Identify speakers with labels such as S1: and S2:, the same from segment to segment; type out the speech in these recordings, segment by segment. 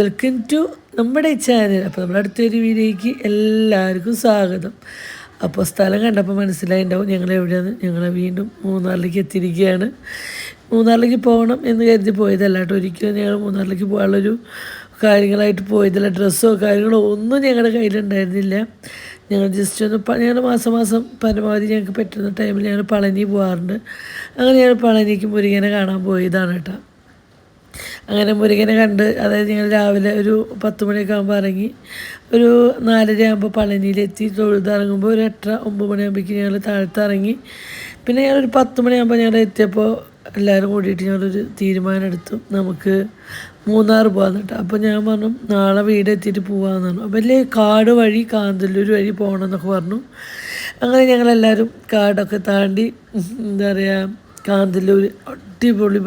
S1: Welcome to നമ്മുടെ channel അപ്പോൾ നമ്മുടെ അടുത്തൊരു വീഡിയോയ്ക്ക് എല്ലാവർക്കും സ്വാഗതം. അപ്പോൾ സ്ഥലം കണ്ടപ്പോൾ മനസ്സിലായിണ്ടാവും ഞങ്ങൾ എവിടെയാണ്? ഞങ്ങൾ വീണ്ടും മൂന്നാറിലേക്ക് എത്തിയിരിക്കുകയാണ്. മൂന്നാറിലേക്ക് പോകണം എന്ന് കരുതി പോയതല്ല കേട്ടോ ഒരിക്കലും ഞങ്ങൾ മൂന്നാറിലേക്ക് പോകാനുള്ളൊരു കാര്യങ്ങളായിട്ട് പോയതല്ല. ഡ്രസ്സോ കാര്യങ്ങളോ ഒന്നും ഞങ്ങളുടെ കയ്യിലുണ്ടായിരുന്നില്ല. ഞങ്ങൾ ജസ്റ്റ് ഒന്ന് ഞങ്ങൾ മാസം മാസം പരമാവധി ഞങ്ങൾക്ക് പറ്റുന്ന ടൈമിൽ ഞങ്ങൾ പളനി പോകാറുണ്ട് അങ്ങനെ ഞങ്ങൾ പളനിക്ക് മുരുകനെ കാണാൻ പോയതാണ് കേട്ടോ. അങ്ങനെ മുരുകനെ കണ്ട് അതായത് ഞങ്ങൾ രാവിലെ ഒരു പത്ത് മണിയൊക്കെ ആകുമ്പോൾ ഇറങ്ങി ഒരു നാലര ആകുമ്പോൾ പളനിയിലെത്തി. തൊഴുതിറങ്ങുമ്പോൾ ഒരു എട്ടര ഒമ്പത് മണിയാകുമ്പോഴേക്കും ഞങ്ങൾ താഴത്ത് ഇറങ്ങി. പിന്നെ ഒരു പത്ത് മണിയാകുമ്പോൾ ഞങ്ങൾ എത്തിയപ്പോൾ എല്ലാവരും കൂടിയിട്ട് ഞങ്ങളൊരു തീരുമാനം എടുത്തു. നമുക്ക് മൂന്നാർ പോകാന്ന് കേട്ടോ. അപ്പോൾ ഞാൻ പറഞ്ഞു നാളെ വീട് എത്തിയിട്ട് പോകാമെന്ന് പറഞ്ഞു. അപ്പോൾ അല്ലേ കാട് വഴി കാന്തല്ലൂർ വഴി പോകണം എന്നൊക്കെ പറഞ്ഞു. അങ്ങനെ ഞങ്ങളെല്ലാവരും കാടൊക്കെ താണ്ടി എന്താ പറയുക കാന്തല്ലൂർ അടിപൊളി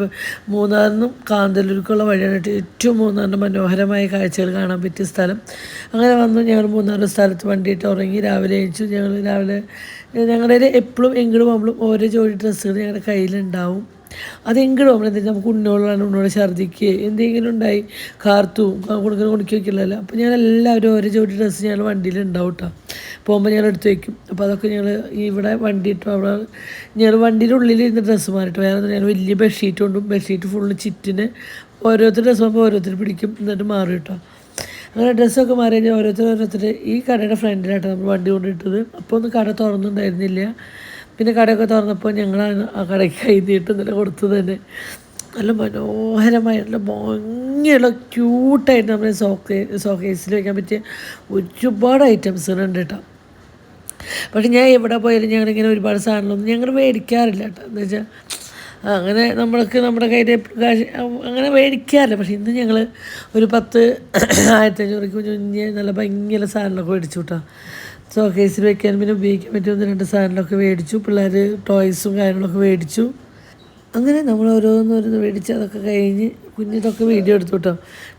S1: മൂന്നാറിനും കാന്തല്ലൂർക്കുള്ള വഴിയാണ് ഏറ്റവും മൂന്നാറിന്റെ മനോഹരമായ കാഴ്ചകൾ കാണാൻ പറ്റിയ സ്ഥലം. അങ്ങനെ വന്നു ഞങ്ങൾ മൂന്നാറ് സ്ഥലത്ത് വണ്ടിയിട്ട് ഉറങ്ങി രാവിലെ അയച്ചു ഞങ്ങൾ രാവിലെ ഞങ്ങളുടെ എപ്പോഴും എങ്കിലും പോകുമ്പോഴും ഓരോ ജോഡി ഡ്രസ്സുകൾ ഞങ്ങളുടെ കയ്യിലുണ്ടാവും. അതെങ്കിലും നമ്മൾ എന്തെങ്കിലും നമുക്ക് ഉണ്ണോളാണ് ഉണ്ണോളെ ഛർദ്ദിക്കുക എന്തെങ്കിലും ഉണ്ടായി കാർത്തു കൊടുക്കുന്ന കുടിക്കുകയൊക്കെ ഉള്ളതല്ല അപ്പോൾ ഞാൻ എല്ലാവരും ഓരോ ജോഡി ഡ്രസ്സ് ഞങ്ങൾ വണ്ടിയിൽ ഉണ്ടാവും കേട്ടോ പോകുമ്പോൾ ഞങ്ങൾ എടുത്ത് വയ്ക്കും അപ്പോൾ അതൊക്കെ ഞങ്ങൾ ഇവിടെ വണ്ടി ഇട്ടു അവിടെ ഞങ്ങൾ വണ്ടിയുടെ ഉള്ളിൽ ഇരുന്ന് ഡ്രസ്സ് മാറിയിട്ട് വേറെ ഞങ്ങൾ വലിയ ബെഡ്ഷീറ്റ് കൊണ്ടും ബെഡ്ഷീറ്റ് ഫുള്ള് ചിറ്റിന് ഓരോരുത്തർ ഡ്രസ്സ് പോകുമ്പോൾ ഓരോരുത്തർ പിടിക്കും. എന്നിട്ട് മാറി കിട്ടുക അങ്ങനെ ഡ്രസ്സൊക്കെ മാറി കഴിഞ്ഞാൽ ഓരോരുത്തർ ഓരോരുത്തർ ഈ കടയുടെ ഫ്രണ്ടിലായിട്ട് നമ്മൾ വണ്ടി കൊണ്ടിട്ടത്. അപ്പോൾ ഒന്നും കട തുറന്നുണ്ടായിരുന്നില്ല പിന്നെ കടയൊക്കെ തുറന്നപ്പോൾ ഞങ്ങളാണ് ആ കടയ്ക്ക് കൈ നീട്ട് ഇന്നലെ കൊടുത്തത് തന്നെ. നല്ല മനോഹരമായ നല്ല ഭംഗിയുള്ള ക്യൂട്ടായിട്ട് നമ്മുടെ സോക്കേ സോക്കേസിൽ വയ്ക്കാൻ പറ്റിയ ഒരുപാട് ഐറ്റംസുകളുണ്ട് കേട്ടോ. പക്ഷെ ഞാൻ എവിടെ പോയാലും ഞങ്ങളിങ്ങനെ ഒരുപാട് സാധനങ്ങളൊന്നും ഞങ്ങൾ മേടിക്കാറില്ല കേട്ടോ. എന്ന് വെച്ചാൽ അങ്ങനെ നമ്മൾക്ക് നമ്മുടെ കയ്യിൽ കാശ് അങ്ങനെ മേടിക്കാറില്ല. പക്ഷെ ഇന്ന് ഞങ്ങൾ ഒരു പത്ത് ആയിരത്തഞ്ഞൂറ് കുഞ്ഞ് നല്ല ഭംഗിയുള്ള സാധനങ്ങളൊക്കെ മേടിച്ചു കേട്ടോ. ഷോക്കേസിൽ വെക്കാൻ പിന്നെ ഉപയോഗിക്കാൻ പറ്റിയ ഒന്ന് രണ്ട് സാധനങ്ങളൊക്കെ മേടിച്ചു. പിള്ളേർ ടോയ്സും കാര്യങ്ങളൊക്കെ മേടിച്ചു. അങ്ങനെ നമ്മൾ ഓരോന്നോരോന്ന് മേടിച്ച് അതൊക്കെ കഴിഞ്ഞ് കുഞ്ഞിതൊക്കെ വീഡിയോ എടുത്തു കേട്ടോ.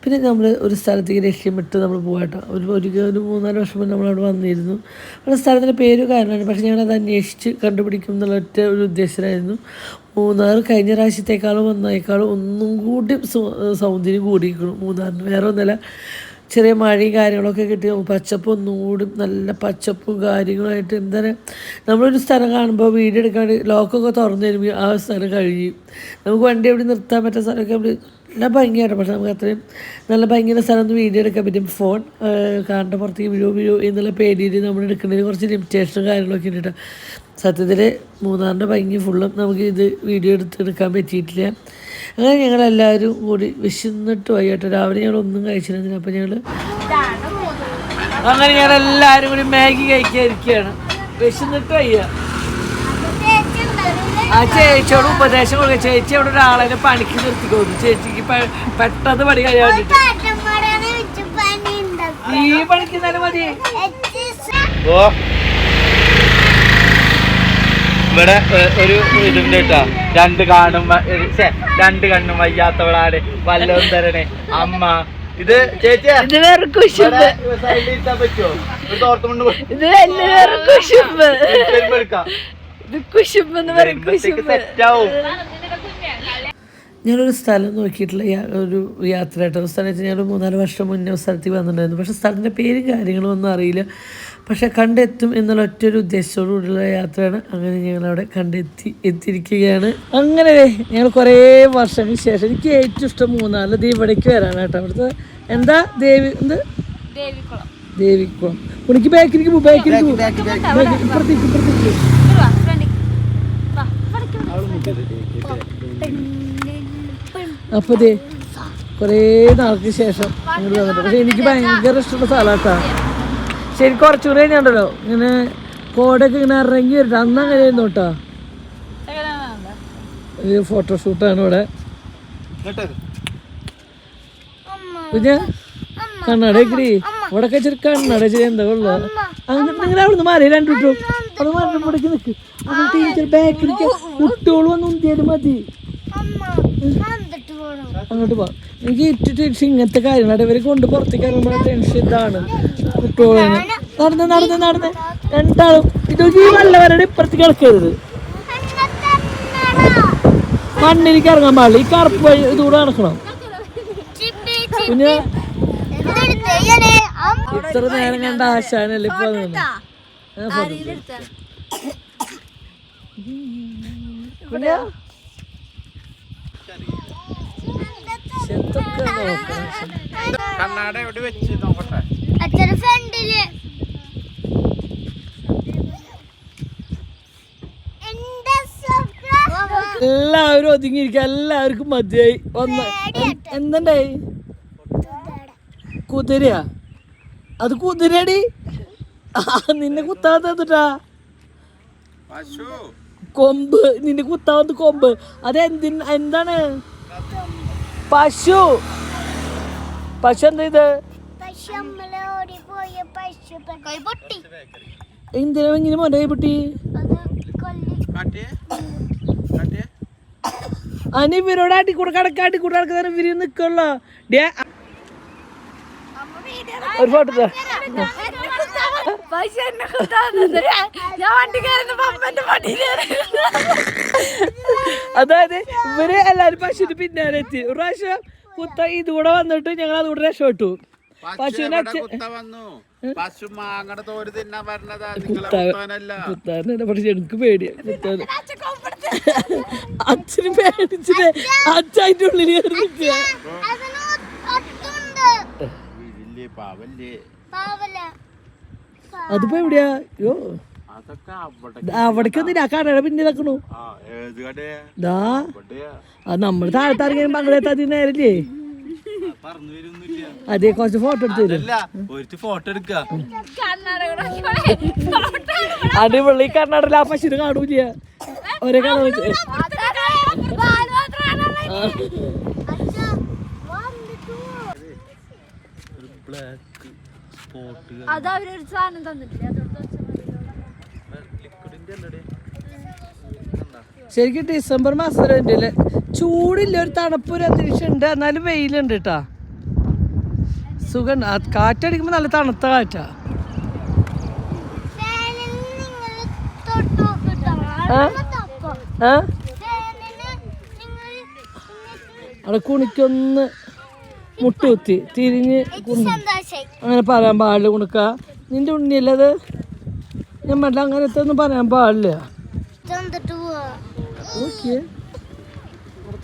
S1: പിന്നെ നമ്മൾ ഒരു സ്ഥലത്തേക്ക് ലക്ഷ്യമിട്ട് നമ്മൾ പോകാട്ടോ ഒരു ഒരു ഒരു മൂന്നാൽ വർഷം മുന്നേ നമ്മളവിടെ വന്നിരുന്നു. അവിടെ സ്ഥലത്തിന്റെ പേര് കാരണമാണ് പക്ഷേ ഞങ്ങളത് അന്വേഷിച്ച് കണ്ടുപിടിക്കും എന്നുള്ള ഒറ്റ ഒരു ഉദ്ദേശത്തിലായിരുന്നു. മൂന്നാർ കഴിഞ്ഞ പ്രാവശ്യത്തേക്കാളും വന്നേക്കാളും ഒന്നും കൂടി സൗന്ദര്യം കൂടിയിരിക്കണം മൂന്നാറിന് വേറെ ഒന്നുമല്ല. ചെറിയ മഴയും കാര്യങ്ങളൊക്കെ കിട്ടി. പച്ചപ്പ് ഒന്നുകൂടി നല്ല പച്ചപ്പും കാര്യങ്ങളായിട്ട് എന്താ നമ്മളൊരു സ്ഥലം കാണുമ്പോൾ വീഡിയോ എടുക്കാണ്ട് ലോക്കൊക്കെ തുറന്നു തരുമ്പോൾ ആ സ്ഥലം കഴിയും. നമുക്ക് വണ്ടി എവിടെ നിർത്താൻ പറ്റുന്ന സ്ഥലമൊക്കെ അവിടെ നല്ല ഭംഗിയാണ് പക്ഷേ നമുക്ക് അത്രയും നല്ല ഭംഗിയുള്ള സ്ഥലം ഒന്ന് വീഡിയോ എടുക്കാൻ പറ്റും. ഫോൺ കാറിന്റെ പുറത്തേക്ക് വീഴോ വീഴോ എന്നുള്ള പേടിയിൽ നമ്മൾ എടുക്കുന്നതിന് കുറച്ച് ലിമിറ്റേഷനും കാര്യങ്ങളൊക്കെ ഉണ്ട് കേട്ടോ. സത്യത്തിൽ മൂന്നാറിന്റെ ഭംഗി ഫുള്ളും നമുക്ക് ഇത് വീഡിയോ എടുത്ത് എടുക്കാൻ പറ്റിയിട്ടില്ല. അങ്ങനെ ഞങ്ങളെല്ലാവരും കൂടി വിശന്നിട്ട് വൈകിട്ട് രാവിലെ ഞങ്ങൾ ഒന്നും കഴിച്ചിരുന്നില്ല. അപ്പം ഞങ്ങൾ അങ്ങനെ ഞങ്ങൾ എല്ലാവരും കൂടി മാഗി കഴിക്കാതിരിക്കുകയാണ് വിശന്നിട്ട് വയ്യ. ആ ചേച്ചിയോട് ഉപദേശം കൊടുക്കുക ചേച്ചി അവിടെ ഒരാളെ പണിക്ക് നിർത്തിക്കോന്നു ചേച്ചിക്ക് പെട്ടെന്ന് പണി കഴിയാൻ വേണ്ടിട്ട് ഈ പണിക്കുന്നാലും മതി.
S2: ഓ. ഇവിടെ ഒരു ഇതുണ്ട് കേട്ടോ രണ്ട് കാണും രണ്ട് കണ്ണും വയ്യാത്തവളാണ്. വല്ലതും തരണേ അമ്മ. ഇത് ചേച്ചി
S1: ഇത് വേറെ കുശുമ്പ്. ഇത് വേറെ കുശുമ്പ്.
S2: ചെരുപ്പ് എടുക്കാം.
S1: ഇത് കുശുമ്പ് എന്ന് പറയും
S2: വരുമ്പത്തേക്ക്
S1: ഞാനൊരു സ്ഥലം നോക്കിയിട്ടുള്ള ഒരു യാത്ര കേട്ടോ ഒരു സ്ഥലം വെച്ചാൽ ഞാനൊരു മൂന്നാൽ വർഷം മുന്നേ ഒരു സ്ഥലത്തേക്ക് വന്നിട്ടുണ്ടായിരുന്നു. പക്ഷേ സ്ഥലത്തിന്റെ പേരും കാര്യങ്ങളും ഒന്നും അറിയില്ല. പക്ഷേ കണ്ടെത്തും എന്നുള്ള ഒറ്റൊരു ഉദ്ദേശത്തോടു കൂടിയുള്ള യാത്രയാണ് അങ്ങനെ ഞങ്ങൾ അവിടെ കണ്ടെത്തി എത്തിയിരിക്കുകയാണ്. അങ്ങനെ ദേ ഞങ്ങൾ കുറേ വർഷങ്ങൾക്ക് ശേഷം എനിക്ക് ഏറ്റവും ഇഷ്ടം മൂന്നാറിൽ ദേ ഇവിടേക്ക് വരാനാണ് കേട്ടോ. അവിടുത്തെ എന്താ? ദേവി എന്ത്? ദേവിക്കുളം ഉണിക്ക് ബാക്കിലേക്ക് പോ ബാക്കിലേക്ക് പോ. ബാക്കിലേക്ക് ഇപ്പുറത്തേക്ക് ഇപ്പുറത്തേക്ക് അപ്പോൾ ദേ കുറേ നാൾക്ക് ശേഷം ഇങ്ങോട്ട് വന്നിട്ട്. പക്ഷേ എനിക്ക് ഭയങ്കര ഇഷ്ടമുള്ള ശരി കുറച്ചുകൂടെ കഴിഞ്ഞുണ്ടല്ലോ ഇങ്ങനെ കോടൊക്കെ ഇങ്ങനെ ഇറങ്ങി വരട്ടെ. അന്ന് അങ്ങനെ ആയിരുന്നു കേട്ടോ ഒരു ഫോട്ടോഷൂട്ടാണ് ഇവിടെ. കുഞ്ഞ കണ്ണടക്കടി ഇവിടെ ചെറിയ കണ്ണട ചെയ്ത് എന്താ ഉള്ള? അങ്ങനെ അവിടെ നിന്ന് മാറി രണ്ടു കിട്ടും അത് മാറി ഇവിടേക്ക് നിൽക്ക് ടീച്ചർ ബാക്കിലേക്ക് കുട്ടികൾ വന്ന് ഉന്തിയാലും മതി. അങ്ങോട്ട് പോ. എനിക്ക് ഇട്ടിട്ട് ഇങ്ങനത്തെ കാര്യങ്ങളുടെ ഇവരെ കൊണ്ട് പുറത്തേക്ക് ഇറങ്ങുമ്പോൾ ടെൻഷൻ ഇതാണ്. നടന്ന് നടന്ന് നടന്ന്. രണ്ടാളും ഇതൊക്കെ ഈ വല്ലവരുടെ ഇപ്പുറത്തേക്ക് കിടക്കരുത്. മണ്ണിലേക്ക് ഇറങ്ങാൻ പാടില്ല. ഈ കറുപ്പ് വഴി ഇതുകൂടെ നടക്കണം. പിന്നെ
S3: ഇത്ര നേരം കണ്ട ആശാനല്ലേ ഇപ്പൊ
S2: കണ്ണാട എവിടെ വെച്ച് നോക്കട്ടെ?
S4: ഫ്രണ്ടിൽ.
S3: എല്ലാവരും ഒതുങ്ങിയിരിക്കുക എല്ലാവർക്കും മതിയായി. ഒന്ന് എന്തണ്ടായി? കുതിരയാ? അത് കുതിരടി? ആ, നിന്നെ
S2: കുത്താത്തട്ടാ
S3: കൊമ്പ്. നിന്നെ കുത്താത്ത കൊമ്പ്. അത് എന്തിന് എന്താണ്? പശു. പശു എന്താ ഇത്? എന്തിനാ ഇങ്ങനെ മോന്റെ കൈ പൊട്ടി? അനി ഇവരോട് അടിക്കൂടെ കടക്കാട്ടി കൂടെ കിടക്കുന്ന ഇവർ നിക്കല്ലോ ഡേ ഒരു ഫോട്ടോ അതായത് ഇവർ എല്ലാരും പശുവിന് പിന്നാലെ എത്തി. ഒരു പ്രാവശ്യം കുത്ത ഇതുകൂടെ വന്നിട്ട് ഞങ്ങൾ അതുകൂടെ രക്ഷപ്പെട്ടു. പശുവിനെ പക്ഷെ എനിക്ക് പേടിയാ. അച്ഛന് പേടിച്ചിട്ട് അച്ഛന്റെ ഉള്ളിൽ കയറി നിൽക്കുക
S4: അതിന് ഒത്തുണ്ട്
S2: ഇല്ലേ പാവല്ലേ.
S4: പാവല
S3: അതിപ്പോ എവിടെയാ? യോ അവിടേക്ക് ഒന്നും ആ കടയുടെ പിന്നെ ഇതാക്കണു
S2: ആ ഏത് കടയാ?
S3: ദാ. അത് നമ്മൾ താഴത്ത് ഇറങ്ങി പങ്കെടുത്താൽ നേരല്ലേ? അതെ കുറച്ച് ഫോട്ടോ എടുത്തു
S2: ഫോട്ടോ
S3: അടിപൊളി കർണാടക ആ പശുവിന് കാണൂല ഒരേ കാണാൻ
S4: അത് അവരൊരു സാധനം തന്നിട്ടില്ല
S3: ശരിക്കും ഡിസംബർ മാസം അല്ലേ? ചൂടില്ല ഒരു തണുപ്പൊരു അന്തരീക്ഷം ഉണ്ട്. എന്നാലും വെയിലുണ്ട് കേട്ടാ സുഖം. കാറ്റടിക്കുമ്പോ നല്ല തണുത്ത കാറ്റാ. അവിടെ കുണിക്കൊന്ന് മുട്ടുകുത്തി തിരിഞ്ഞ് അങ്ങനെ പറയാൻ പാടില്ല കുണുക്ക. നിന്റെ ഉണ്ണിയല്ലേ അത്? ഞാൻ വേണ്ട അങ്ങനത്തെ ഒന്നും പറയാൻ പാടില്ല.
S4: തന്നിട്ട്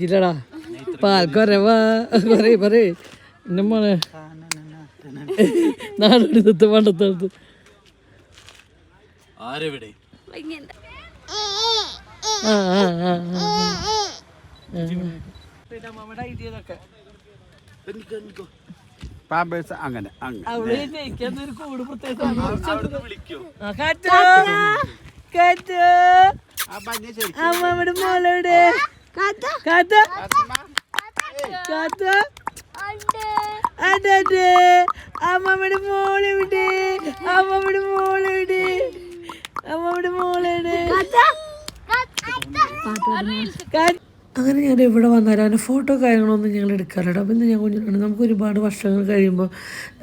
S3: ഇല്ലടാ. പാൽക്കൊരവാ പറയ് പറയ് എന്റെ മോനെ നാടെടുത്ത് പണ്ടത്തെടുത്ത്
S2: ആരെവിടെ?
S3: ആ ആ ആ ആ
S2: പാമ്പേഴ്സ് അങ്ങനെ
S3: കാത്ത കാത്ത അതെ അമ്മയുടെ മോളെവിടെ അമ്മയുടെ മോളെവിടെ അമ്മയുടെ മോളെവിടെ അങ്ങനെ ഞാൻ ഇവിടെ വന്നാലും അതിന്റെ ഫോട്ടോ കാര്യങ്ങളൊന്നും ഞങ്ങൾ എടുക്കാറില്ല. അപ്പം ഇന്ന് ഞാൻ കുഞ്ഞിലാണ് നമുക്ക് ഒരുപാട് വർഷങ്ങൾ കഴിയുമ്പോൾ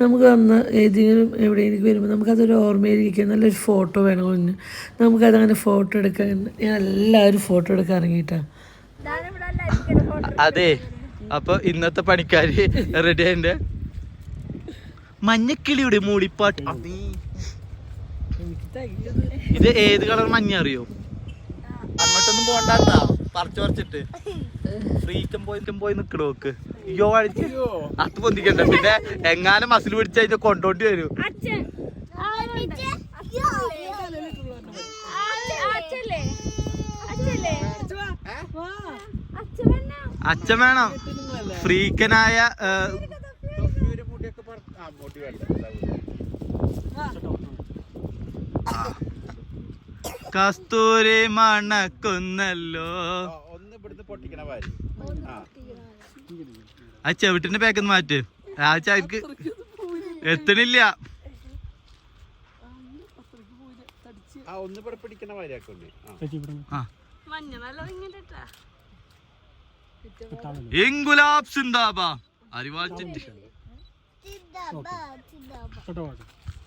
S3: നമുക്ക് അന്ന് ഏതെങ്കിലും എവിടെയെങ്കിലും വരുമ്പോൾ നമുക്കതൊരു ഓർമ്മയിലിരിക്കുക നല്ലൊരു ഫോട്ടോ വേണം. കുഞ്ഞ് നമുക്കതങ്ങനെ ഫോട്ടോ എടുക്കാൻ ഞാൻ എല്ലാവരും ഫോട്ടോ എടുക്കാൻ ഇറങ്ങിയിട്ടാണ്
S2: അതെ. അപ്പൊ ഇന്നത്തെ പണിക്കാര് റെഡി ആയിന്റെ മഞ്ഞക്കിളിയുടെ മൂളിപ്പാട്ട്. അതേ. ഇത് ഏത് കളർ മഞ്ഞ അറിയോ? അങ്ങോട്ടൊന്നും പോണ്ടാട്ടാ. പറിച്ചു ഫ്രീറ്റം ഫ്രീക്കം പോയി പോയി നിക്കണ നോക്ക് അയ്യോ അഴിച്ച് അത് പൊന്തിക്കണ്ട. പിന്നെ എങ്ങാനും മസിൽ പിടിച്ച് കഴിഞ്ഞാൽ കൊണ്ടോണ്ടി വരും. അച്ഛൻ. വേണം? ഫ്രീക്കനായ ഏ, കസ്തൂരി മണക്കുന്നല്ലോ.
S5: ഒന്ന് ഇവിടുന്ന് പൊട്ടിക്കണ വാരി ആ.
S2: ചെവിട്ടിന്റെ പാക്കൊന്ന് മാറ്റ്. ആ ചായക്ക് എത്തണില്ല.
S5: ആ ഒന്ന് ഇവിടെ പിടിക്കണ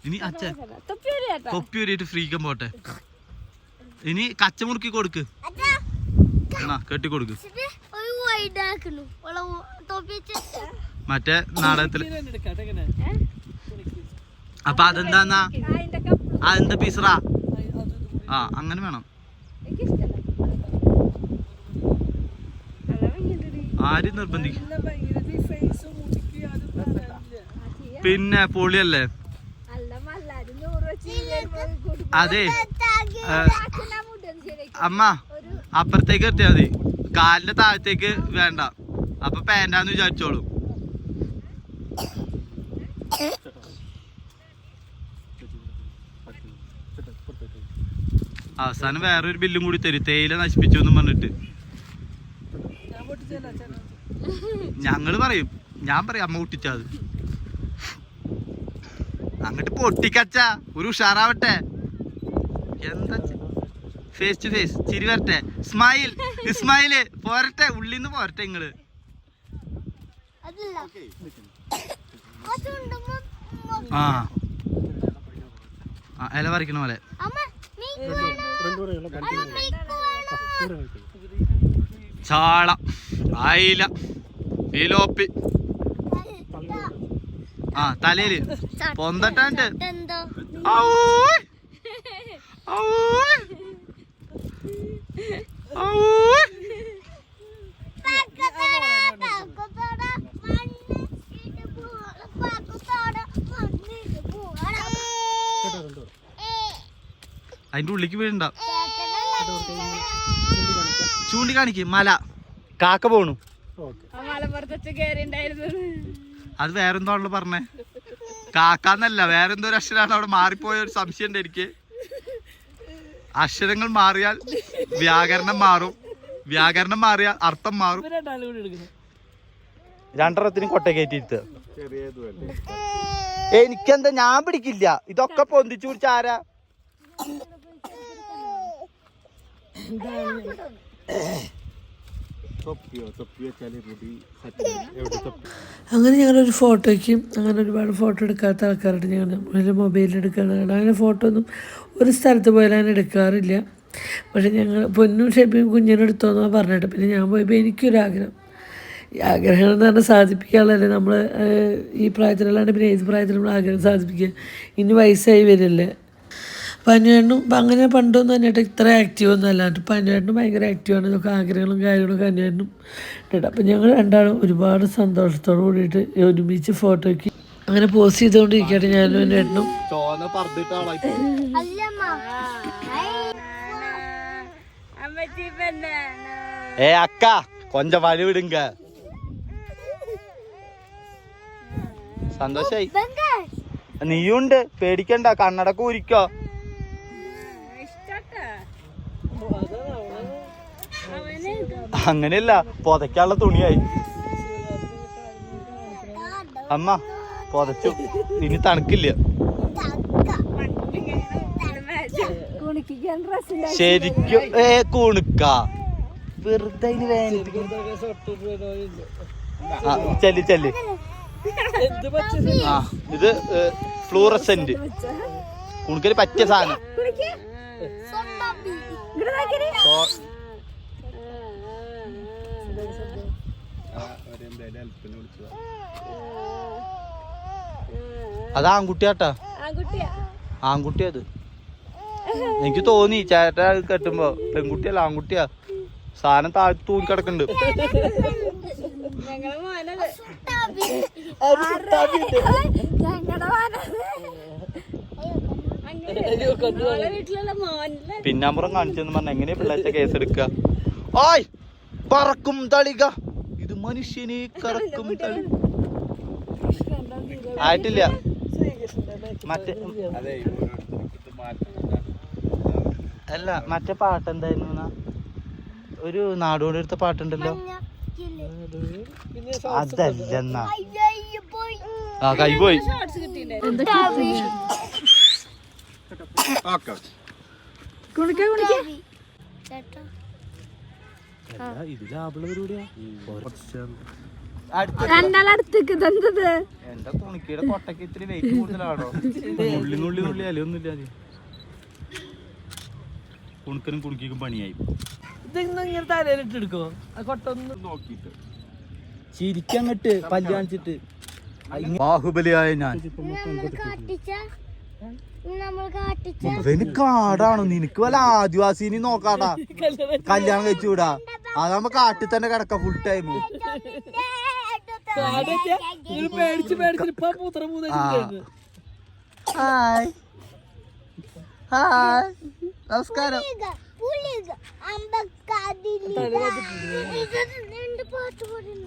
S2: ഇനി അച്ഛൻ.
S3: തൊപ്പി
S2: ഊരിയിട്ട് ഫ്രീക്കാൻ പോട്ടെ. ഇനി കച്ച മുറുക്കി കൊടുക്ക്. എന്നാ കെട്ടി കൊടുക്ക്. മറ്റേ നാടകത്തിൽ. അപ്പൊ അതെന്താന്നാ? അതെന്താ പീസറാ ആ അങ്ങനെ വേണം. ആരും നിർബന്ധിക്കും പിന്നെ പൊളിയല്ലേ? അതെ ആ,
S3: കൊടുക്കുന്ന മുട്ടൻ ശരി
S2: അമ്മ അപ്പുറത്തേക്ക് എത്തിയാ മതി. കാലിന്റെ താഴത്തേക്ക് വേണ്ട. അപ്പൊ പാന്റാന്ന് വിചാരിച്ചോളൂ. അവസാനം വേറൊരു ബില്ലും കൂടി തരും. തേയില നശിപ്പിച്ചു എന്നും പറഞ്ഞിട്ട്. ഞങ്ങൾ പറയും. ഞാൻ പറയും അമ്മ കുട്ടിച്ചത് അങ്ങോട്ട് പൊട്ടിക്കച്ച. ഒരു ഉഷാറാവട്ടെ. ഫേസ് ടു ഫേസ് ചിരി വരട്ടെ. സ്മൈൽ ഇസ്മായിൽ പോരട്ടെ. ഉള്ളിൽ നിന്ന്
S4: പോരട്ടെ നിങ്ങൾ
S2: ആ. ആ ഇല പറിക്കണ പോലെ. ചാള. അയില ഫിലോപ്പി. ആ തലയിൽ. പൊന്തട്ടാണ്ട്.
S4: ഔ.
S2: അതിന്റെ ഉള്ളിക്ക് വീഴണ്ട. ചൂണ്ടിക്കാണിക്ക് മല. കാക്ക പോണു. അത് വേറെന്തോണല്ലോ പറഞ്ഞേ? കാക്കാന്നല്ല വേറെന്തോ ഒരു അക്ഷരമാണ് അവിടെ മാറിപ്പോയ ഒരു സംശയം ഉണ്ട് എനിക്ക്. അക്ഷരങ്ങൾ മാറിയാൽ വ്യാകരണം മാറും. വ്യാകരണം മാറിയാൽ അർത്ഥം മാറും. രണ്ടെണ്ണത്തിനും കൊട്ട കയറ്റിയിരുത്ത എനിക്കെന്താ? ഞാൻ പിടിക്കില്ല. ഇതൊക്കെ പൊന്തിച്ചു പിടിച്ച ആരാ?
S1: അങ്ങനെ ഞങ്ങളൊരു ഫോട്ടോയ്ക്കും അങ്ങനെ ഒരുപാട് ഫോട്ടോ എടുക്കാത്ത ആൾക്കാരുണ്ട് ഞങ്ങൾ. മൊബൈലിൽ എടുക്കാൻ അങ്ങനെ ഫോട്ടോ ഒന്നും ഒരു സ്ഥലത്ത് പോയാലും എടുക്കാറില്ല. പക്ഷെ ഞങ്ങൾ പൊന്നും ഷെബിയും കുഞ്ഞിനും എടുത്തോന്നാണ് പറഞ്ഞിട്ട് പിന്നെ ഞാൻ പോയപ്പോൾ എനിക്കൊരാഗ്രഹം ഈ ആഗ്രഹം എന്ന് പറഞ്ഞാൽ സാധിപ്പിക്കാനുള്ളതല്ലേ നമ്മൾ ഈ പ്രായത്തിലല്ലാണ്ട് പിന്നെ ഏത് പ്രായത്തിലും നമ്മൾ ആഗ്രഹം സാധിപ്പിക്കുക. ഇനി വയസ്സായി വരില്ലേ. പനുവേണ്ണും അങ്ങനെ പണ്ടൊന്നും തന്നെയായിട്ട് ഇത്ര ആക്റ്റീവ് ഒന്നും അല്ലാണ്ട് പനുവേണ്ണും ഭയങ്കര ആക്റ്റീവാണ് ഇതൊക്കെ ആഗ്രഹങ്ങളും കാര്യങ്ങളും അനുവേണ്ണും ഇട്ടിട്ട്. അപ്പം ഞങ്ങൾ രണ്ടാളും ഒരുപാട് സന്തോഷത്തോട് കൂടിയിട്ട് ഒരുമിച്ച് ഫോട്ടോയ്ക്ക് അങ്ങനെ പോസ് ചെയ്തോണ്ടിരിക്കട്ടെ ഞാനും
S3: എന്റെ എണ്ണം
S2: ഏ അക്ക കൊഞ്ച വഴി വിടുങ്ക. സന്തോഷായി. നീയുണ്ട് പേടിക്കണ്ട കണ്ണടക്ക് ഊരിക്കോ. അങ്ങനെയല്ല പുതയ്ക്കാനുള്ള തുണിയായി. അമ്മ. പുതച്ചു ഇനി തണുക്കില്ല. ശരിക്കും ഏ കുണുക്ക. വെറുതെ ചെല്ലി ചെല്ലി. ആ ഇത് ഫ്ലൂറസെന്റ്. കുണുക്കൽ പറ്റിയ സാധനം. സോ-
S5: അവരെന്തായാലും ഹെൽപ്പിന് വിളിച്ചതാ.
S2: അത് ആൺകുട്ടിയാട്ടാ?
S3: ആൺകുട്ടിയാ.
S2: ആൺകുട്ടി അത് എനിക്ക് തോന്നി ചേട്ട കെട്ടുമ്പോ പെൺകുട്ടിയല്ല ആൺകുട്ടിയാ. സാധനം താഴ്ത്തി തൂങ്ങി കിടക്കുന്നുണ്ട് പിന്നാമ്പുറം കാണിച്ചെന്ന് പറഞ്ഞ എങ്ങനെയാ പിള്ളേച്ച കേസ് എടുക്ക? ആയ്! പറക്കും തളിക. ഇത് മനുഷ്യനെ കറക്കും തളി ആയിട്ടില്ല. മറ്റേ
S5: അതെ ഓരോരുത്തർക്ക് ഇത് മാറ്റം
S2: അല്ല മറ്റേ പാട്ട് എന്തായിരുന്നു? ഒരു നാടോടി എടുത്ത പാട്ടുണ്ടല്ലോ. അതല്ലെന്നാ ആ കൈ പോയി. പരിപാടിയാ
S3: രണ്ടാളടുത്തേക്ക് ഇതെന്തത്
S2: എന്റെ തുണിക്കയുടെ കൊട്ടക്ക് ഇത്തിരി വെയിറ്റ് കൂടുതലാണോ? നുള്ളി നുള്ളി നുള്ളി അലയൊന്നുമില്ല അത് കുണുക്കനും കുണുക്കിക്കും പണിയായി.
S1: ഇതിന്ന് ഇങ്ങനെ തലയിലിട്ടെടുക്കോ ആ കൊട്ടൊന്ന്
S5: നോക്കിയിട്ട്.
S2: ചിരിക്കങ്ങട്ട് പല്ലാണിച്ചിട്ട് ബാഹുബലിയായ ഞാൻ.
S6: നമ്മൾ കാട്ടിച്ച?
S2: ഇവന് കാടാണോ? നിനക്ക് വല്ല ആദിവാസിനി നോക്കാടാ. കല്യാണം കഴിച്ചു വിടാ അതാകുമ്പോ കാട്ടിൽ തന്നെ കിടക്കാം ഫുൾ ടൈം
S1: പേടിച്ച് പേടിച്ച് ഇപ്പൊ
S2: ഹായ്. ഹായ്. നമസ്കാരം.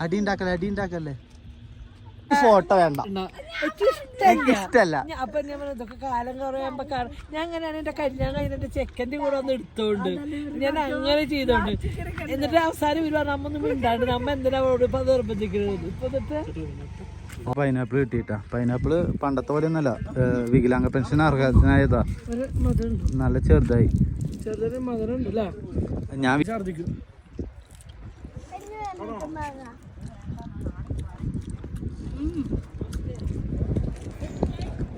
S2: അടി ഉണ്ടാക്കല്ലേ അടി ഉണ്ടാക്കല്ലേ ഫോട്ടോ വേണ്ട. എനിക്ക് ഇഷ്ടല്ല.
S1: അപ്പൊ ഞാൻ പറഞ്ഞു, ഇതൊക്കെ കാലം കുറയുമ്പോ കാണാം. ഞാൻ അങ്ങനെയാണ് എന്റെ കല്യാണം കഴിഞ്ഞിട്ട് ചെക്കന്റെ കൂടെ ഒന്ന് എടുത്തോണ്ട് ഞാൻ അങ്ങനെ ചെയ്തോണ്ട്. എന്നിട്ട് അവസാനം ഇവർ പറഞ്ഞു ഇണ്ടാണ്ട് ഒന്നും മിണ്ടാണ്ട് നമ്മ എന്തിനാ അവളോട് ഇപ്പൊ നിർബന്ധിക്കുന്നത് ഇപ്പൊ എന്നിട്ട്
S2: പൈനാപ്പിൾ കിട്ടിയിട്ടാ. പൈനാപ്പിൾ പണ്ടത്തെ പോലെ ഒന്നല്ല വികലാംഗ പെൻഷൻ അർഹനായതാ.
S1: ഒരു
S2: നല്ല ചെറുതായി.
S1: ചെറുതൊരു അല്ലേ?
S2: ഞാൻ
S1: ഛർദിക്കും പൈനാപ്പിൾ നല്ല
S5: വേറെ കുഴപ്പമൊന്നും
S1: ഇതായിട്ട് പിടിച്ചോ.
S6: ഉപയോഗിച്ചില്ല
S1: നല്ല മധുരം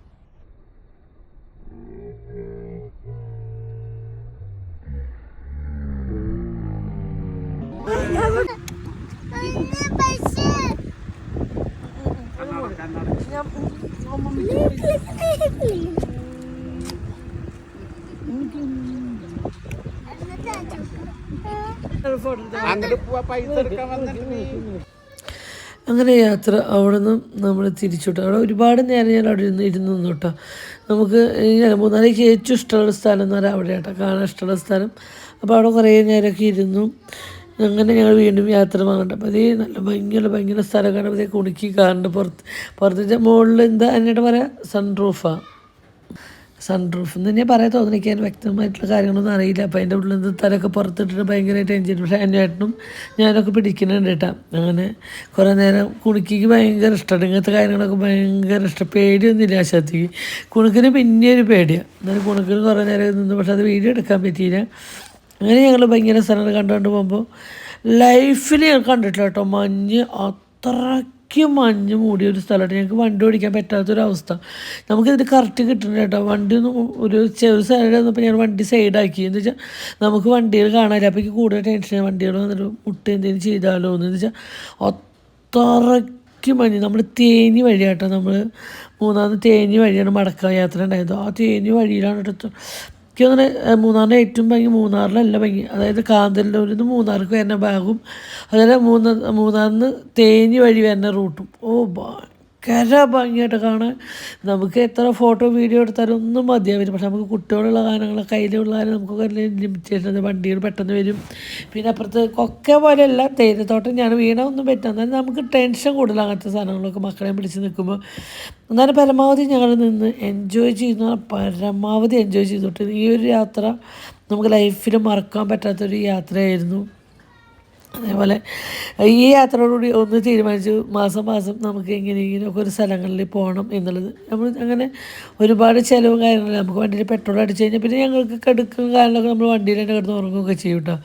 S1: അങ്ങനെ യാത്ര അവിടെ നിന്ന് നമ്മൾ തിരിച്ചുവിട്ടു അവിടെ ഒരുപാട് നേരം ഞാൻ അവിടെ ഇരുന്ന് ഇരുന്ന് കേട്ടോ നമുക്ക് ഇങ്ങനെ മൂന്നാലേക്ക് ഏറ്റവും ഇഷ്ടമുള്ള സ്ഥലം എന്ന് പറയാം അവിടെ കേട്ടോ കാണാൻ ഇഷ്ടമുള്ള സ്ഥലം. അപ്പോൾ അവിടെ കുറേ നേരമൊക്കെ ഇരുന്നു. അങ്ങനെ ഞങ്ങൾ വീണ്ടും യാത്ര മാറണ്ട. അപ്പോൾ അതേ നല്ല ഭയങ്കര ഭയങ്കര സ്ഥലം കാണാൻ അതേ കുണുക്കി കാണുന്നുണ്ട് പുറത്ത് പുറത്ത് വെച്ചാൽ മുകളിൽ എന്താ? എന്നിട്ട് പറയാം സൺറൂഫാണ് സൺറൂഫ് എന്ന് തന്നെ പറയാൻ തോന്നുന്നു എനിക്ക് അതിന് വ്യക്തമായിട്ടുള്ള കാര്യങ്ങളൊന്നും അറിയില്ല. അപ്പോൾ അതിന്റെ ഉള്ളിൽ നിന്ന് തലൊക്കെ പുറത്തിട്ടിട്ട് ഭയങ്കരമായിട്ട് എൻജോയ് പക്ഷേ അനുവേട്ടനും ഞാനൊക്കെ പിടിക്കുന്നുണ്ട് കേട്ടോ. അങ്ങനെ കുറേ നേരം കുണുക്കിക്ക് ഭയങ്കര ഇഷ്ടമാണ്. ഇങ്ങനത്തെ കാര്യങ്ങളൊക്കെ ഭയങ്കര ഇഷ്ടം. പേടിയൊന്നുമില്ല ആശാത്തിക്ക് കുണുക്കിന് പിന്നെ ഒരു പേടിയാണ് എന്നാലും കുണുക്കിന് കുറേ നേരം നിന്ന് പക്ഷേ അത് വീഡിയോ എടുക്കാൻ പറ്റിയില്ല. അങ്ങനെ ഞങ്ങൾ ഭയങ്കര സ്ഥലങ്ങൾ കണ്ടുകൊണ്ട് പോകുമ്പോൾ ലൈഫിൽ ഞാൻ കണ്ടിട്ടില്ല കേട്ടോ. മഞ്ഞ് അത്രയ്ക്ക് മഞ്ഞ് മൂടിയ ഒരു സ്ഥലമായിട്ട് ഞങ്ങൾക്ക് വണ്ടി ഓടിക്കാൻ പറ്റാത്തൊരവസ്ഥ നമുക്കിതിന് കറക്റ്റ് കിട്ടുന്നില്ല കേട്ടോ. വണ്ടി ഒരു ചെറു സൈഡ് വന്നപ്പോൾ ഞാൻ വണ്ടി സൈഡാക്കി എന്ന് വെച്ചാൽ നമുക്ക് വണ്ടികൾ കാണാനില്ല. അപ്പോൾ എനിക്ക് കൂടുതൽ ടെൻഷൻ വണ്ടികൾ വന്നിട്ട് മുട്ട എന്തെങ്കിലും ചെയ്താലോ എന്ന് വെച്ചാൽ അത്രയ്ക്ക് മഞ്ഞ്. നമ്മൾ തേനി വഴിയാട്ടോ നമ്മൾ മൂന്നാമത് തേനി വഴിയാണ് മടക്ക യാത്ര ഉണ്ടായത്. ആ തേനി വഴിയിലാണ് കേട്ടോ എനിക്ക് തോന്നുന്നത് മൂന്നാറിന്റെ ഏറ്റവും ഭംഗി മൂന്നാറിലല്ല ഭംഗി. അതായത് കാന്തല്ലൂരിൽ നിന്ന് മൂന്നാർക്ക് വരുന്ന ഭാഗവും അതുപോലെ മൂന്ന് മൂന്നാറിൽ നിന്ന് തേഞ്ഞി വഴി വരുന്ന റൂട്ടും. ഓ ഭയങ്കര ഭംഗിയായിട്ട് കാണാൻ. നമുക്ക് എത്ര ഫോട്ടോ വീഡിയോ എടുത്താലും ഒന്നും മതിയാവില്ല. പക്ഷെ നമുക്ക് കുട്ടികളുള്ള കാര്യങ്ങൾ കയ്യിലുള്ള കാര്യം നമുക്ക് ലിമിറ്റേഷൻ വണ്ടികൾ പെട്ടെന്ന് വരും. പിന്നെ അപ്പുറത്ത് കൊക്ക പോലെയല്ല തേയിലത്തോട്ടം ഞാൻ വീണ ഒന്നും പറ്റാൻ എന്നാലും നമുക്ക് ടെൻഷൻ കൂടുതൽ അങ്ങനത്തെ സാധനങ്ങളൊക്കെ മക്കളെ പിടിച്ച് നിൽക്കുമ്പോൾ എന്നാലും പരമാവധി ഞങ്ങൾ നിന്ന് എൻജോയ് ചെയ്യുന്ന പരമാവധി എൻജോയ് ചെയ്തിട്ട് ഈ ഒരു യാത്ര നമുക്ക് ലൈഫിൽ മറക്കാൻ പറ്റാത്തൊരു യാത്രയായിരുന്നു. അതേപോലെ ഈ യാത്രയോടുകൂടി ഒന്ന് തീരുമാനിച്ചു മാസം മാസം നമുക്ക് എങ്ങനെയെങ്കിലുമൊക്കെ ഒരു സ്ഥലങ്ങളിൽ പോകണം എന്നുള്ളത്. നമ്മൾ അങ്ങനെ ഒരുപാട് ചിലവും കാര്യങ്ങളും നമുക്ക് വണ്ടിയിൽ പെട്രോൾ അടിച്ചു കഴിഞ്ഞാൽ പിന്നെ ഞങ്ങൾക്ക് കിടക്കും കാര്യങ്ങളൊക്കെ നമ്മൾ വണ്ടിയിൽ തന്നെ കിടന്ന് ഉറങ്ങുകയൊക്കെ ചെയ്യും കേട്ടോ.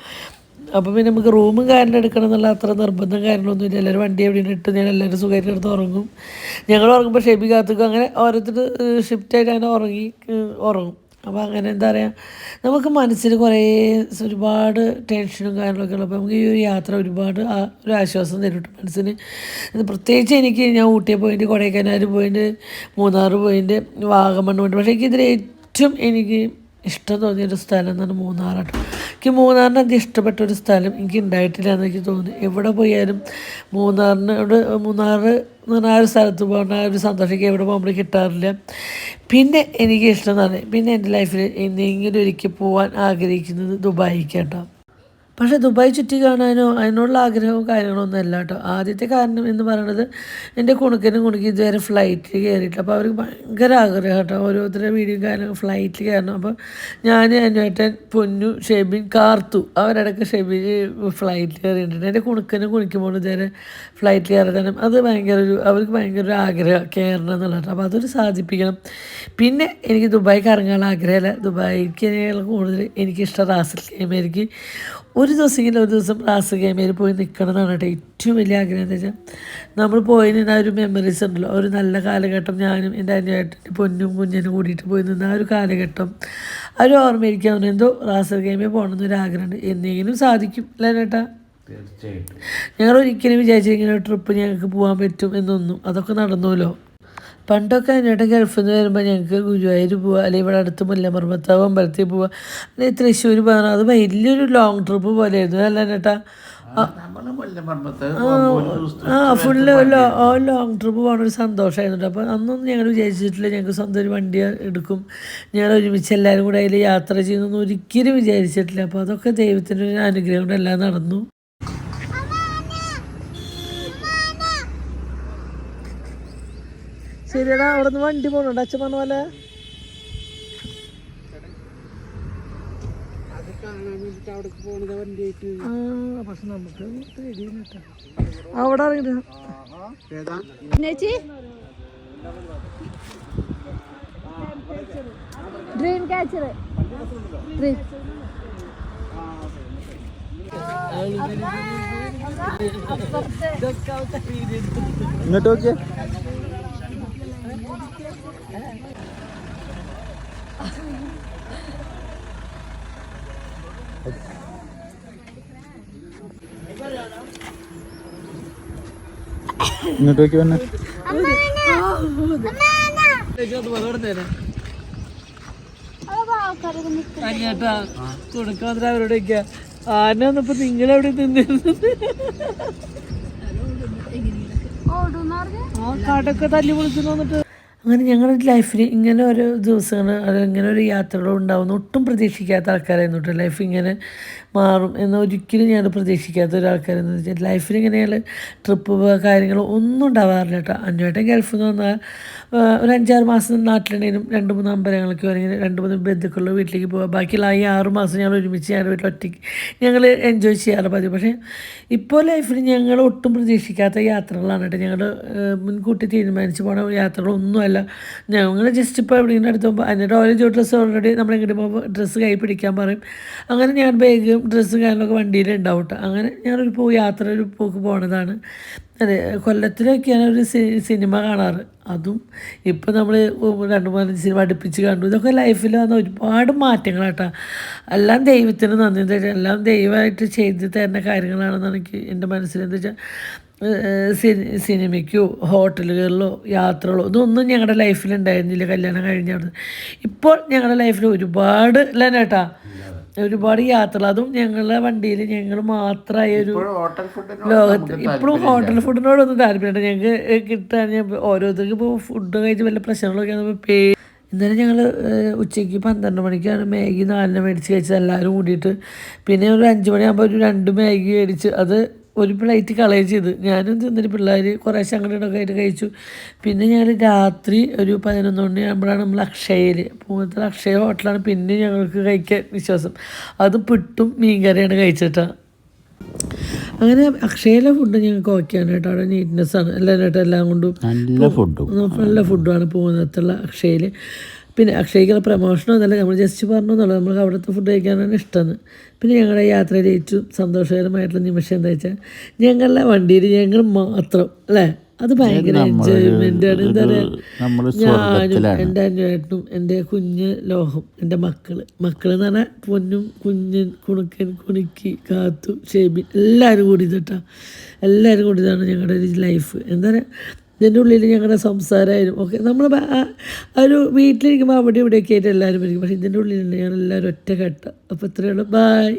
S1: അപ്പോൾ പിന്നെ നമുക്ക് റൂമും കാര്യം എടുക്കണം എന്നുള്ള അത്ര നിർബന്ധം കാര്യങ്ങളൊന്നും ഇല്ല. എല്ലാവരും വണ്ടി എവിടെയും ഇട്ട് ഞാൻ എല്ലാവരും സുഖമായിട്ട് കിടന്ന് ഉറങ്ങും. ഞങ്ങൾ ഉറങ്ങുമ്പോൾ ഷെബി കാത്തുക്കും അങ്ങനെ ഓരോരുത്തർ ഷിഫ്റ്റായിട്ട് അങ്ങനെ ഉറങ്ങി ഉറങ്ങും. അപ്പോൾ അങ്ങനെ എന്താ പറയുക നമുക്ക് മനസ്സിൽ കുറേ ഒരുപാട് ടെൻഷനും കാര്യങ്ങളൊക്കെ ഉള്ളപ്പോൾ നമുക്ക് ഈ ഒരു യാത്ര ഒരുപാട് ഒരു ആശ്വാസം തരും മനസ്സിന്. പ്രത്യേകിച്ച് എനിക്ക് ഞാൻ ഊട്ടിയെ പോയിട്ട് കൊടൈക്കനാൽ പോയിട്ട് മൂന്നാർ പോയിട്ട് വാഗമൺ പോയിട്ട് പക്ഷേ എനിക്കിതിൽ ഏറ്റവും എനിക്ക് ഇഷ്ടം തോന്നിയൊരു സ്ഥലം എന്നാണ് മൂന്നാറാണ് എനിക്ക് മൂന്നാറിന് അധികം ഇഷ്ടപ്പെട്ട ഒരു സ്ഥലം എനിക്ക് ഉണ്ടായിട്ടില്ല എന്ന് എനിക്ക് തോന്നുന്നു. എവിടെ പോയാലും മൂന്നാറിനോട് മൂന്നാർ എന്ന് പറഞ്ഞാൽ ആ ഒരു സ്ഥലത്ത് പോകണ ആ ഒരു സന്തോഷം എനിക്ക് എവിടെ പോകുമ്പോൾ കിട്ടാറില്ല. പിന്നെ എനിക്ക് ഇഷ്ടം എന്ന് പറഞ്ഞാൽ പിന്നെ എന്റെ ലൈഫിൽ എന്തെങ്കിലും ഒരിക്കൽ പോകാൻ ആഗ്രഹിക്കുന്നത് ദുബായിക്ക് കേട്ടോ പക്ഷേ ദുബായ് ചുറ്റി കാണാനോ അതിനുള്ള ആഗ്രഹവും കാര്യങ്ങളോ ഒന്നും അല്ല കേട്ടോ. ആദ്യത്തെ കാരണം എന്ന് പറയുന്നത് എന്റെ കുണുക്കനും കുണുക്കി ഇതുവരെ ഫ്ലൈറ്റിൽ കയറിയിട്ടില്ല. അപ്പോൾ അവർക്ക് ഭയങ്കര ആഗ്രഹം കേട്ടോ. ഓരോരുത്തരുടെ വീഡിയോ കാര്യങ്ങൾ ഫ്ലൈറ്റിൽ കയറണം. അപ്പോൾ ഞാൻ അനുവേട്ടൻ പൊന്നു ഷെബിൻ കാർത്തു അവരിടയ്ക്ക് ഷെബിൻ ഫ്ലൈറ്റിൽ കയറിയിട്ടുണ്ട്. എന്റെ കുണുക്കനും കുണിക്കുമ്പോൾ ഇതുവരെ ഫ്ലൈറ്റിൽ കയറാൻ അത് ഭയങ്കര ഒരു അവർക്ക് ഭയങ്കര ഒരു ആഗ്രഹം കയറണം എന്നുള്ളത് അപ്പോൾ അതൊരു സാധിപ്പിക്കണം. പിന്നെ എനിക്ക് ദുബായിക്ക് ഇറങ്ങാനുള്ള ആഗ്രഹമല്ല. ദുബായിക്ക് കൂടുതൽ എനിക്കിഷ്ടം റാസൽ കേമേരിക്ക് ഒരു ദിവസം ദിവസമെങ്കിലും ഒരു ദിവസം ക്ലാസ് ഗെയിമിൽ പോയി നിൽക്കണം എന്നാണ് കേട്ടോ ഏറ്റവും വലിയ ആഗ്രഹം എന്താ വെച്ചാൽ നമ്മൾ പോയി നിന്ന ആ ഒരു മെമ്മറീസ് ഉണ്ടല്ലോ. ഒരു നല്ല കാലഘട്ടം ഞാനും എന്റെ അനിയായിട്ട് പൊന്നും കുഞ്ഞനും കൂടിയിട്ട് പോയി നിന്ന ആ ഒരു കാലഘട്ടം. ആ ഒരു ഓർമ്മയിരിക്കാൻ എന്തോ റാസൽ ഗെയിമിൽ പോകണമെന്നൊരു ആഗ്രഹമുണ്ട്. എന്തെങ്കിലും സാധിക്കും അല്ലേ ചേട്ടാ?
S2: തീർച്ചയായിട്ടും.
S1: ഞങ്ങൾ ഒരിക്കലും വിചാരിച്ചിരിക്കുന്ന ട്രിപ്പ് ഞങ്ങൾക്ക് പോകാൻ പറ്റും എന്നൊന്നും. അതൊക്കെ നടന്നുല്ലോ പണ്ടൊക്കെ അതിനിടയ്ക്ക് ഗൾഫിൽ നിന്ന് വരുമ്പോൾ ഞങ്ങൾക്ക് ഗുരുവായൂർ പോവുക അല്ലെങ്കിൽ ഇവിടെ അടുത്ത് മുല്ലമർമ്മത്താവ് അമ്പലത്തിൽ പോവുക അല്ലെങ്കിൽ തൃശ്ശൂർ പോകാൻ അത് വലിയൊരു ലോങ് ട്രിപ്പ് പോലെയായിരുന്നു. അല്ല ചേട്ടാ?
S2: മുല്ലമർമ്മത്ത്
S1: ആ ഫുള്ള് ലോങ് ട്രിപ്പ് പോകണ ഒരു സന്തോഷമായിരുന്നു അപ്പോൾ അന്നൊന്നും ഞങ്ങൾ വിചാരിച്ചിട്ടില്ല ഞങ്ങൾക്ക് സ്വന്തം ഒരു വണ്ടി എടുക്കും. ഞങ്ങൾ ഒരുമിച്ച് എല്ലാവരും കൂടെ അതിൽ യാത്ര ചെയ്യുന്നൊന്നും ഒരിക്കലും വിചാരിച്ചിട്ടില്ല. അപ്പോൾ അതൊക്കെ ദൈവത്തിന്റെ ഒരു അനുഗ്രഹം കൊണ്ടെല്ലാം നടന്നു. ശരിയടാ അവിടെ നിന്ന് വണ്ടി പോകണുണ്ട് അച്ഛൻ പറഞ്ഞ പോലെ. പക്ഷെ നമുക്ക് അവിടെ ഇറങ്ങിട്ട്
S5: ഏതാ
S3: ചേച്ചി? ഡ്രീം ക്യാച്ചർ ഡ്രീം
S2: ഇങ്ങോട്ട് നോക്കിയേ. ഇങ്ങോട്ട് വന്നെ.
S1: അവരോട് വെക്കുക ആന വന്നപ്പോ നിങ്ങളെവിടെ നിന്നിരുന്നത്? ആ കാടൊക്കെ തല്ലി പൊളിച്ചു വന്നിട്ട് അങ്ങനെ ഞങ്ങളുടെ ലൈഫിൽ ഇങ്ങനെ ഓരോ ദിവസങ്ങൾ അത് ഇങ്ങനെ ഒരു യാത്രകൾ ഉണ്ടാവുന്ന ഒട്ടും പ്രതീക്ഷിക്കാത്ത ആൾക്കാരായിരുന്നു കേട്ടോ ലൈഫ് ഇങ്ങനെ മാറും എന്ന് ഒരിക്കലും ഞാൻ പ്രതീക്ഷിക്കാത്ത ഒരാൾക്കാരെന്ന് വെച്ചാൽ ലൈഫിൽ ഇങ്ങനെയുള്ള ട്രിപ്പ് കാര്യങ്ങൾ ഒന്നും ഉണ്ടാവാറില്ല കേട്ടോ. അഞ്ചുവേട്ടൻ ഗൾഫിൽ നിന്ന് വന്നാൽ ഒരു അഞ്ചാറ് മാസം നാട്ടിലുണ്ടെങ്കിലും രണ്ട് മൂന്ന് അമ്പലങ്ങൾക്ക് അല്ലെങ്കിൽ രണ്ട് മൂന്ന് ബന്ധുക്കളുടെ വീട്ടിലേക്ക് പോവുക ബാക്കിയുള്ള ഈ ആറ് മാസം ഞങ്ങൾ ഒരുമിച്ച് ഞങ്ങളുടെ വീട്ടിൽ ഒറ്റയ്ക്ക് ഞങ്ങൾ എൻജോയ് ചെയ്യാറ് പതിവ്. പക്ഷേ ഇപ്പോൾ ലൈഫിൽ ഞങ്ങൾ ഒട്ടും പ്രതീക്ഷിക്കാത്ത യാത്രകളാണ് കേട്ടോ. ഞങ്ങൾ മുൻകൂട്ടി തീരുമാനിച്ച് പോണ യാത്രകളൊന്നുമല്ല. ഞങ്ങൾ ജസ്റ്റ് ഇപ്പോൾ എവിടെയെങ്കിലും അടുത്ത് പോകുമ്പോൾ അതിന്റെ ഓരോ ഡ്രസ്സ് ഓൾറെഡി നമ്മളെങ്ങോട്ട് പോകുമ്പോൾ ഡ്രസ്സ് കൈ പിടിക്കാൻ പറയും. അങ്ങനെ ഞാൻ ബാഗും ഡ്രസ്സും കാര്യങ്ങളൊക്കെ വണ്ടിയിൽ ഉണ്ടാവും കേട്ടോ അങ്ങനെ ഞാനൊരു പോ യാത്ര ഒരു പോക്ക് പോണതാണ്. അതെ കൊല്ലത്തിലൊക്കെയാണ് ഒരു സിനിമ കാണാറ്. അതും ഇപ്പം നമ്മൾ രണ്ട് മൂന്ന് സിനിമ അടുപ്പിച്ച് കണ്ടു. ഇതൊക്കെ ലൈഫിൽ വന്ന ഒരുപാട് മാറ്റങ്ങളാട്ടോ. എല്ലാം ദൈവത്തിന് നന്ദി. എന്താ എല്ലാം ദൈവമായിട്ട് ചെയ്ത് തരുന്ന കാര്യങ്ങളാണെന്നാണ് എനിക്ക് എന്റെ മനസ്സിൽ. എന്താ വെച്ചാൽ സിനി സിനിമയ്ക്കോ ഹോട്ടലുകളിലോ യാത്രകളോ ഇതൊന്നും ഞങ്ങളുടെ ലൈഫിൽ ഉണ്ടായിരുന്നില്ല. കല്യാണം കഴിഞ്ഞ അവിടെ ഇപ്പോൾ ഞങ്ങളുടെ ലൈഫിൽ ഒരുപാട് ഇല്ല ഒരുപാട് യാത്ര അതും ഞങ്ങളുടെ വണ്ടിയിൽ ഞങ്ങൾ മാത്രമായ ഒരു ലോകത്ത് ഇപ്പോഴും ഹോട്ടൽ ഫുഡിനോടൊന്നും താല്പര്യമില്ല. ഞങ്ങൾക്ക് കിട്ടാൻ ഓരോരുത്തർക്ക് ഇപ്പോൾ ഫുഡ് കഴിച്ച് വല്ല പ്രശ്നങ്ങളൊക്കെ പേ ഇന്നലെ ഞങ്ങൾ ഉച്ചയ്ക്ക് പന്ത്രണ്ട് മണിക്കാണ് മാഗി നാലിന് മേടിച്ച് കഴിച്ചത്. എല്ലാവരും കൂടിയിട്ട്. പിന്നെ ഒരു അഞ്ച് മണിയാകുമ്പോൾ ഒരു രണ്ട് മാഗി മേടിച്ച് അത് ഒരു പ്ലേറ്റ് കളയുകയും ചെയ്ത്. ഞാനും തിന്നിട്ട് പിള്ളേർ കുറേശ്ശെ ശങ്കടൊക്കെ ആയിട്ട് കഴിച്ചു. പിന്നെ ഞാൻ രാത്രി ഒരു പതിനൊന്ന് മണിയാകുമ്പോഴാണ് നമ്മൾ അക്ഷയയിൽ പൂവത്തിൽ അക്ഷയ ഹോട്ടലാണ് പിന്നെ ഞങ്ങൾക്ക് കഴിക്കാൻ വിശ്വാസം. അത് പിട്ടും മീൻകറിയാണ് കഴിച്ചിട്ടാണ് അങ്ങനെ അക്ഷയയിലെ ഫുഡ് ഞങ്ങൾക്ക് ഓക്കെയാണ് കേട്ടോ. അവിടെ നീറ്റ്നെസ് ആണ്. എല്ലാം കേട്ടോ എല്ലാം കൊണ്ടും
S2: നല്ല ഫുഡും
S1: നല്ല ഫുഡാണ് പൂവത്തുള്ള അക്ഷയയിൽ പിന്നെ അക്ഷയ്ക്കുള്ള പ്രമോഷനോ അതല്ല നമ്മൾ ജസ്റ്റ് പറഞ്ഞു എന്നുള്ളത് നമുക്ക് അവിടുത്തെ ഫുഡ് കഴിക്കാനാണ് ഇഷ്ടമെന്ന് പിന്നെ ഞങ്ങളുടെ യാത്രയിൽ ഏറ്റവും സന്തോഷകരമായിട്ടുള്ള നിമിഷം എന്താ വെച്ചാൽ ഞങ്ങളുടെ വണ്ടിയിൽ ഞങ്ങൾ മാത്രം അല്ലേ? അത് ഭയങ്കര എൻജോയ്മെന്റ് ആണ്. എന്താ പറയുക ഞാനും എന്റെ അനുവേട്ടനും എന്റെ കുഞ്ഞ് ലോഹം എന്റെ മക്കൾ. മക്കൾ എന്ന് പറഞ്ഞാൽ പൊന്നും കുഞ്ഞൻ കുണുക്കൻ കുണുക്കി കാത്തു ഷേബി എല്ലാവരും കൂടി ഇതാ എല്ലാവരും കൂടി ഇതാണ് ഞങ്ങളുടെ ഒരു ലൈഫ് എന്താ പറയുക ഇതിന്റെ ഉള്ളിൽ ഞങ്ങളുടെ സംസാരമായിരുന്നു. ഓക്കെ നമ്മൾ ഒരു വീട്ടിലിരിക്കുമ്പോൾ അവിടെ ഇവിടെയൊക്കെ ആയിട്ട് എല്ലാവരും ഇരിക്കും. പക്ഷേ ഇതിന്റെ ഉള്ളിൽ ഞങ്ങൾ എല്ലാവരും ഒറ്റ കെട്ട അപ്പോൾ ഇത്രയേ ഉള്ളൂ. ബായ്